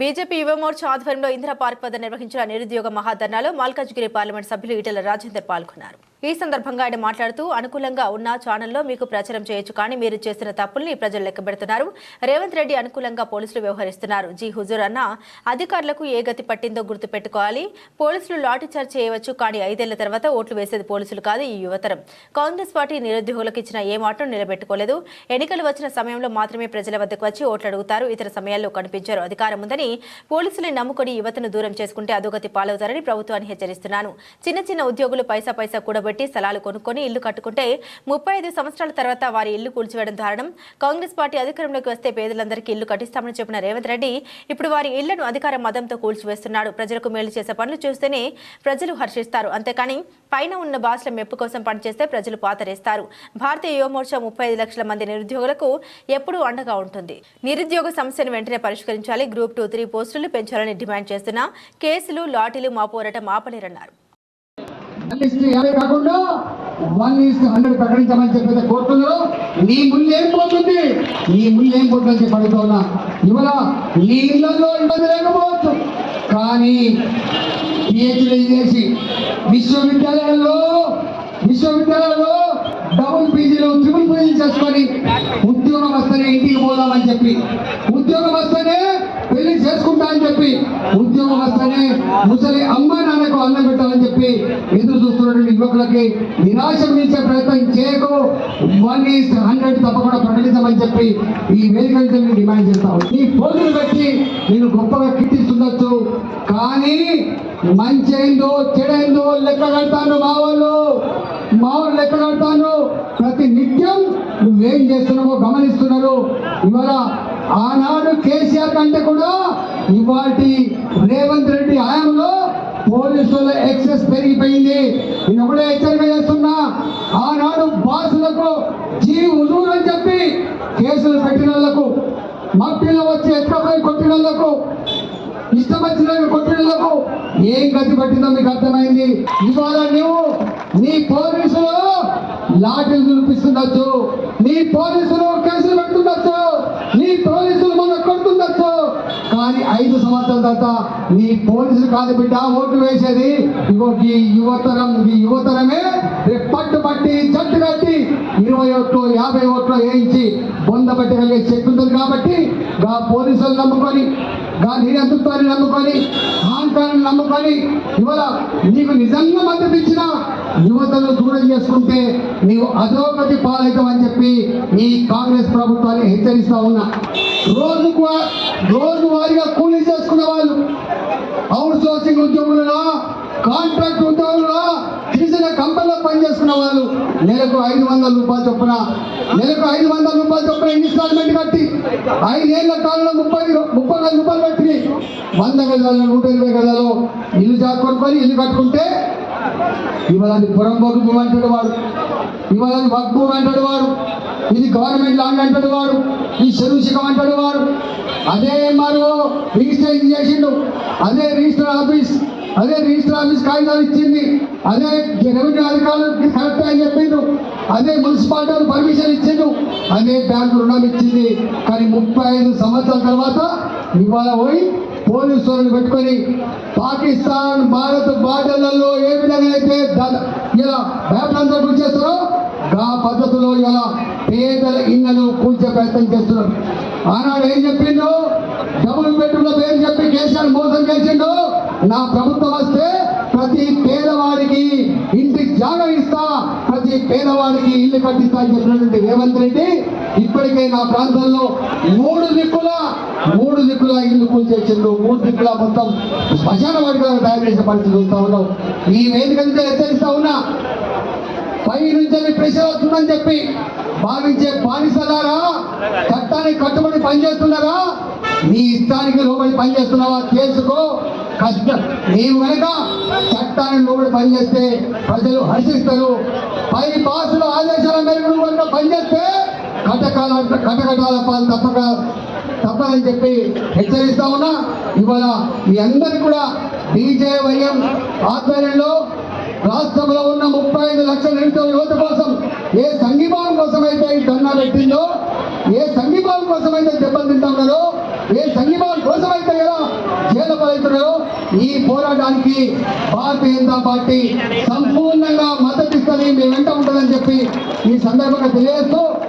BJP Yuva Morcha ఆధ్వర్యంలో Indira park వద్ద నిర్వహించిన నిరుద్యోగ మహాధర్నాలో మల్కాజ్గిరి పార్లమెంట్ సభ్యులు ఈటెల రాజేందర్ పాల్గొన్నారు. ఈ సందర్భంగా ఆయన మాట్లాడుతూ అనుకూలంగా ఉన్న ఛానల్లో మీకు ప్రచారం చేయొచ్చు కానీ మీరు చేసిన తప్పుల్ని ప్రజలు లెక్కబెడుతున్నారు రేవంత్ రెడ్డి అనుకూలంగా పోలీసులు వ్యవహరిస్తున్నారు. జీ హుజూర్ అన్న అధికారులకు ఏ గతి పట్టిందో గుర్తుపెట్టుకోవాలి. పోలీసులు లాఠీచార్జ్ చేయవచ్చు కానీ ఐదేళ్ళ తర్వాత ఓట్లు వేసేది పోలీసులు కాదు ఈ యువతరం. కాంగ్రెస్ పార్టీ నిరుద్యోగులకు ఇచ్చిన ఏ మాటను నిలబెట్టుకోలేదు. ఎన్నికలు వచ్చిన సమయంలో మాత్రమే ప్రజల వద్దకు వచ్చి ఓట్లు అడుగుతారు. ఇతర సమయాల్లో కనిపించారు. అధికారం ఉందని పోలీసుల్ని నమ్ముకొని యువతను దూరం చేసుకుంటే అధోగతి పాలవుతారని ప్రభుత్వాన్ని హెచ్చరిస్తున్నాను. చిన్న చిన్న ఉద్యోగులు పైసా పైసా కూడబెట్టి పెట్టి స్థలాలు కొనుక్కొని ఇల్లు కట్టుకుంటే ముప్పై ఐదు సంవత్సరాల తర్వాత వారి ఇల్లు కూల్చివేయడం దారుణం. కాంగ్రెస్ పార్టీ అధికారంలోకి వస్తే పేదలందరికీ ఇల్లు కట్టిస్తామని చెప్పిన రేవంత్ రెడ్డి ఇప్పుడు వారి ఇళ్ళను అధికార మదంతో కూల్చివేస్తున్నాడు ప్రజలకు మేలు చేసే పనులు చూస్తేనే ప్రజలు హర్షిస్తారు. అంతేకాని పైన ఉన్న బాసుల మెప్పు కోసం పనిచేస్తే ప్రజలు పాతరేస్తారు. భారతీయ యువమోర్చా ముప్పై ఐదు లక్షల మంది నిరుద్యోగులకు ఎప్పుడూ అండగా ఉంటుంది. నిరుద్యోగ సమస్యను వెంటనే పరిష్కరించాలి. గ్రూప్ టూ త్రీ పోస్టులు పెంచాలని డిమాండ్ చేస్తున్నా కేసులు లాటీలు మా పోరాటం ఆపలేరన్నారు. యాభై కాకుండా వన్ ఈస్ హండ్రెడ్ ప్రకటించమని చెప్పేది కోర్టులో నీ ముళ్ళు ఏం పోతుంది? నీ ముళ్ళు ఏం పోతుందని చెప్పి అడుగుతా ఉన్నా. ఇవాళ నీ ఇళ్ళలో ఇబ్బంది లేకపోవచ్చు. కానీ పిహెచ్డీ చేసి విశ్వవిద్యాలయాల్లో విశ్వవిద్యాలయాల్లో డబుల్ పీజీలు ట్రిపుల్ పీజీలు చేసుకొని ఉద్యోగం వస్తేనే ఇంటికి పోదామని చెప్పి ఉద్యోగం వస్తేనే పెళ్ళి చేసుకుంటా అని చెప్పి ఉద్యోగం వస్తేనే ముసలి అమ్మ నాన్నకు అన్నం పెట్టాలని చెప్పి యువకులకి నిరాశ మించే ప్రయత్నం చేయకు. వన్ ఈస్ హండ్రెడ్ తప్పకుండా ప్రకటించమని చెప్పి ఈ వేదికలతో నుంచి నేను డిమాండ్ చేస్తాను ఈ పోజులు పెట్టి నేను గొప్పగా కీర్తిస్తుండొచ్చు. కానీ మంచి అయిందో చెడైందో లెక్క కడతాను మా వాళ్ళు. మా వాళ్ళు లెక్క కడతాను. ప్రతి నిత్యం నువ్వేం చేస్తున్నావో గమనిస్తున్నారు. ఇవాళ ఆనాడు కేసీఆర్ కంటే కూడా ఇవాటి రేవంత్ రెడ్డి హయాంలో పోలీసుల ఎక్సెస్ పెరిగిపోయింది. నేను ఒకటే హెచ్చరిక చేస్తున్నా ఆనాడు బాసులకు జీవి హుజూర్ అని చెప్పి కేసులు పెట్టిన వాళ్ళకు మట్టిలో వచ్చి ఎత్తుకపోయి కొట్టిన వాళ్ళకు ఇష్టం వచ్చిన కొట్టినలకు ఏం గతి పట్టిందో మీకు అర్థమైంది? ఇవాళ నువ్వు నీ పోలీసులు లాఠీలు చూపిస్తుండొచ్చు నీ పోలీసులు కేసులు పెడుతుండొచ్చు నీ పోలీసులు మన కొడుతుండొచ్చు కానీ ఐదు సంవత్సరాల తర్వాత నీ పోలీసులు కాదు బిడ్డ ఓట్లు వేసేది. ఇగో ఈ యువతరం ఈ యువతరమే రేపు పట్టు పట్టి జట్టు కట్టి ఇరవై ఓట్లు యాభై ఓట్లు వేయించి బొంద పెట్టగలిగే శక్తి ఉంటుంది కాబట్టి గా పోలీసులు నమ్ముకొని గా నిరంతృత్వాన్ని నమ్ముకొని అహంకారాన్ని నమ్ముకొని ఇవాళ నీకు నిజంగా మద్దతు ఇచ్చినా యువతను దూరం చేసుకుంటే నీవు అధోగతి పాలవుతావని చెప్పి ఈ కాంగ్రెస్ ప్రభుత్వాన్ని హెచ్చరిస్తా ఉన్నా. రోజు రోజు వారిగా కూలీ చేసుకున్న వాళ్ళు అవుట్ సోర్సింగ్ ఉద్యోగులుగా కాంట్రాక్ట్ ఉద్యోగులుగా తీసిన కంపెనీలో పనిచేసుకున్న వాళ్ళు నెలకు ఐదు వందల రూపాయలు చొప్పున నెలకు ఐదు వందల రూపాయలు చొప్పున ఇన్స్టాల్మెంట్ కట్టి ఐదేళ్ళ కాలంలో ముప్పై ముప్పై వేల రూపాయలు కట్టి వంద గజాలు నూట ఇరవై గజాలు ఇల్లు చాకొనుకొని ఇల్లు కట్టుకుంటే ఇవాళ అది పురంబోకు భూమి అంటాడు వాడు. ఇవాళ అది వక్ భూమి అంటాడు వాడు. ఇది గవర్నమెంట్ ల్యాండ్ అంటాడు వాడు. ఈ చెరువు శిఖం అంటాడు వారు అదే మరో రిజిస్టర్ చేసిండు. అదే రిజిస్టర్ ఆఫీస్. అదే రిజిస్టర్ ఆఫీస్ కాగితాలు ఇచ్చింది. అదే రెవెన్యూ అధికారులకు కరెక్ట్ అని చెప్పిండు అదే మున్సిపాలిటీ పర్మిషన్ ఇచ్చిండు అదే బ్యాంకు రుణం ఇచ్చింది. కానీ ముప్పై ఐదు సంవత్సరాల తర్వాత ఇవాళ పోయి పోలీసు పెట్టుకొని పాకిస్తాన్ భారత్ బార్డర్లలో ఏ విధంగా అయితే ద- ఇలా బ్యాప్లంతా కూల్చేస్తారో ఆ పద్ధతిలో ఇలా పేదల ఇళ్ళను కూల్చే ప్రయత్నం చేస్తున్నారు. ఆనాడు ఏం చెప్పిండు బెడ్రూమ్ల పేరు చెప్పి కేసీఆర్ మోసం చేసిండు. నా ప్రభుత్వం వస్తే ప్రతి పేదవాడికి ఇంటి జాగా ఇస్తా ప్రతి పేదవాడికి ఇల్లు కట్టిస్తా అని చెప్పినటువంటి రేవంత్ రెడ్డి ఇప్పటికే నా ప్రాంతంలో మూడు దిక్కుల మూడు దిక్కుల ఇల్లు కూల్చేసిండు మూడు దిక్కుల మొత్తం శ్మశాన వాడిగా తయారు చేసే పరిస్థితి చూస్తా ఉన్నాం. ఈ వేదిక హెచ్చరిస్తా ఉన్నా. పై నుంచి ప్రెషర్ వస్తుందని చెప్పి భావించే బానిసలారా చట్టానికి కట్టుబడి పనిచేస్తున్నారా నీ ఇష్టానికి లోబడి పనిచేస్తున్నావా చేసుకో కష్టం. నీవు కనుక చట్టానికి లోబడి పనిచేస్తే ప్రజలు హర్షిస్తారు. పై బాసుల ఆదేశాల మేరకు నువ్వు కనుక పనిచేస్తే కటకాల కటకటాల పాలు తప్పక తప్పదని చెప్పి హెచ్చరిస్తా ఉన్నా. ఇవాళ మీ అందరికీ కూడా బీజేవైఎం ఆధ్వర్యంలో రాష్ట్రంలో ఉన్న ముప్పై ఐదు లక్షల నిరుద్యోగ యువత కోసం ఏ సంఘీభావం కోసమైతే ఈ ధర్నా పెట్టిందో ఏ సంఘీభావం కోసమైతే అయితే దెబ్బలు తింటా ఉన్నారో ఏ సంఘీభావం కోసం కదా ఎలా చేస్తున్నారో ఈ పోరాటానికి భారతీయ జనతా పార్టీ సంపూర్ణంగా మద్దతు ఇస్తుంది మీ వెంట ఉంటుందని చెప్పి ఈ సందర్భంగా తెలియజేస్తూ